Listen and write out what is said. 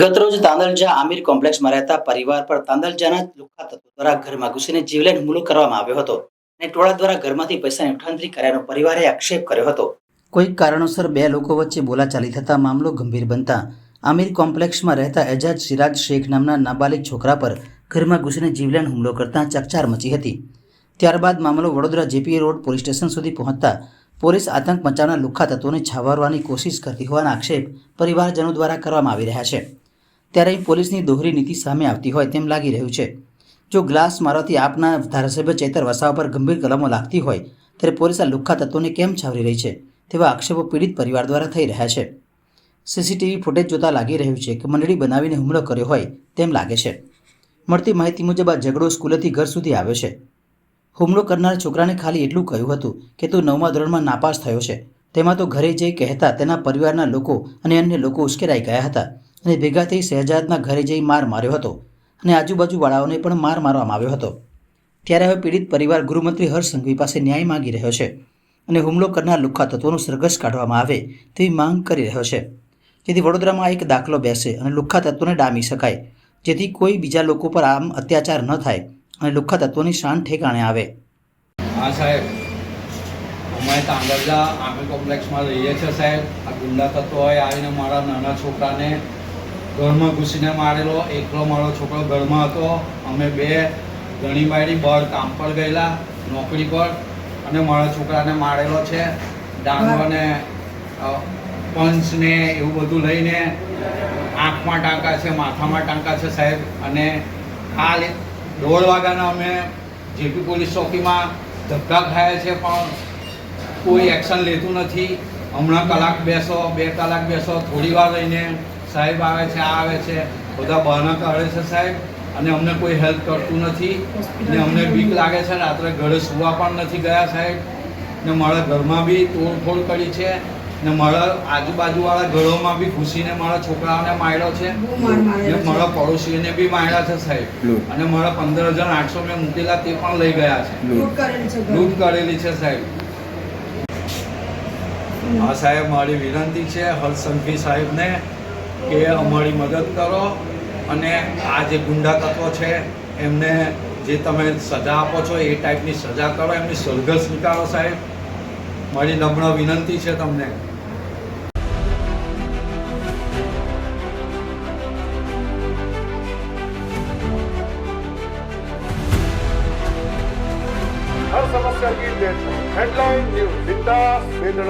ગતરોજ તાંદલજા આમિર કોમ્પ્લેક્સમાં રહેતા પરિવાર પર તાંદલજાના લુખા તત્વો દ્વારા ઘરમાં ઘૂસીને જીવલેણ હુમલો કરવામાં આવ્યો હતો અને ટોળા દ્વારા ઘરમાંથી પૈસાની ઉઠાંતરી કર્યાનો પરિવારે આક્ષેપ કર્યો હતો. કોઈક કારણોસર બે લોકો વચ્ચે બોલાચાલી થતા મામલો ગંભીર બનતા આમિર કોમ્પ્લેક્સમાં રહેતા એજાજ સિરાજ શેખ નામના નાબાલિગ છોકરા પર ઘરમાં ઘૂસીને જીવલેણ હુમલો કરતા ચકચાર મચી હતી. ત્યારબાદ મામલો Vadodara JP road police station સુધી પહોંચતા પોલીસ આતંક મચાવના લુખ્ખા તત્વોને છાવરવાની કોશિશ કરતી હોવાના આક્ષેપ પરિવારજનો દ્વારા કરવામાં આવી રહ્યા છે. ત્યારે પોલીસની દોહરી નીતિ સામે આવતી હોય તેમ લાગી રહ્યું છે. જો ગ્લાસ મારવાથી આપના ધારાસભ્ય ચેતર વસાવા પર ગંભીર કલમો લાગતી હોય, ત્યારે પોલીસ આ લુખ્ખા તત્વોને કેમ છાવરી રહી છે તેવા આક્ષેપો પીડિત પરિવાર દ્વારા થઈ રહ્યા છે. સીસીટીવી ફૂટેજ જોતા લાગી રહ્યું છે કે મંડળી બનાવીને હુમલો કર્યો હોય તેમ લાગે છે. મળતી માહિતી મુજબ આ ઝઘડો સ્કૂલેથી ઘર સુધી આવ્યો છે. હુમલો કરનાર છોકરાને ખાલી એટલું કહ્યું હતું કે તું નવમા ધોરણમાં નાપાસ થયો છે. તેમાં તો ઘરે જઈ કહેતા તેના પરિવારના લોકો અને અન્ય લોકો ઉશ્કેરાઈ ગયા હતા અને ભેગા થઈ શહેજાદના ઘરે જઈ માર માર્યો હતો અને આજુબાજુવાળાઓને પણ માર મારવામાં આવ્યો હતો. ત્યારે હવે પીડિત પરિવાર ગૃહમંત્રી હર્ષ સંઘવી પાસે ન્યાય માંગી રહ્યો છે અને હુમલો કરનાર લુખ્ખા તત્વોનો સરઘસ કાઢવામાં આવે તેવી માંગ કરી રહ્યો છે. જેથી વડોદરામાં એક દાખલો બેસે અને લુખ્ખા તત્વોને ડામી શકાય, જેથી કોઈ બીજા લોકો પર આમ અત્યાચાર ન થાય. અને લુખ્ખા તત્વોની શાન ઠેકાણે આવે. હા સાહેબ. અમે તાંગરજા આર્મી કોમ્પ્લેક્સમાં રહીએ છીએ સાહેબ. આ ગુંડા તત્વોએ આવીને મારા નાના છોકરાને ઘરમાં ઘૂસીને મારેલો. એકલો મારો છોકરો ઘરમાં હતો. અમે બે ઘણી બાયડી બહાર કામ પર ગયેલા નોકરી પર. અને મારા છોકરાને મારેલો છે. ડાંગોને પંચને એવું બધું લઈને આંખમાં ટાંકા છે માથામાં ટાંકા છે સાહેબ. અને કાલે દોઢ વાગ્યાના અમે જેપી પોલીસ ચોકીમાં ધક્કા ખાયા છે પણ કોઈ એક્શન લેતું નથી. હમણાં કલાક બેસો, બે કલાક બેસો, થોડી વાર રહીને સાહેબ આવે છે, આ આવે છે, બધા બહાના કાઢે છે સાહેબ. અને અમને કોઈ હેલ્પ કરતું નથી. ને અમને બીક લાગે છે, રાત્રે ઘરે સુવા પણ નથી ગયા સાહેબ. ને મારા ઘરમાં બી તોડફોડ કરી છે. ને મારા આજુબાજુવાળા ઘરોમાં બી ઘૂસીને મારા છોકરાઓને માર્યો છે. ને મારા પડોશીઓને બી માર્યા છે સાહેબ. અને મારા પંદર હજાર આઠસો મેં મૂકેલા તે પણ લઈ ગયા છે. લૂંટ કરેલી છે સાહેબ. હા સાહેબ મારી વિનંતી છે હર્ષ સંઘવી સાહેબને કે અમારી મદદ કરો અને આ જે ગુંડા તત્વો છે એમને જે તમે સજા આપો છો એ ટાઈપની સજા કરો એમની સરઘસ નીકાળો સાહેબ. મારી નમ્ર વિનંતી છે તમને. ਕਰਕੇ ਦੇਸ਼ ਹੈਡਲਾਈਨ ਨਿਊਜ਼ ਦਿੱਤਾ ਬੇਦਣਾ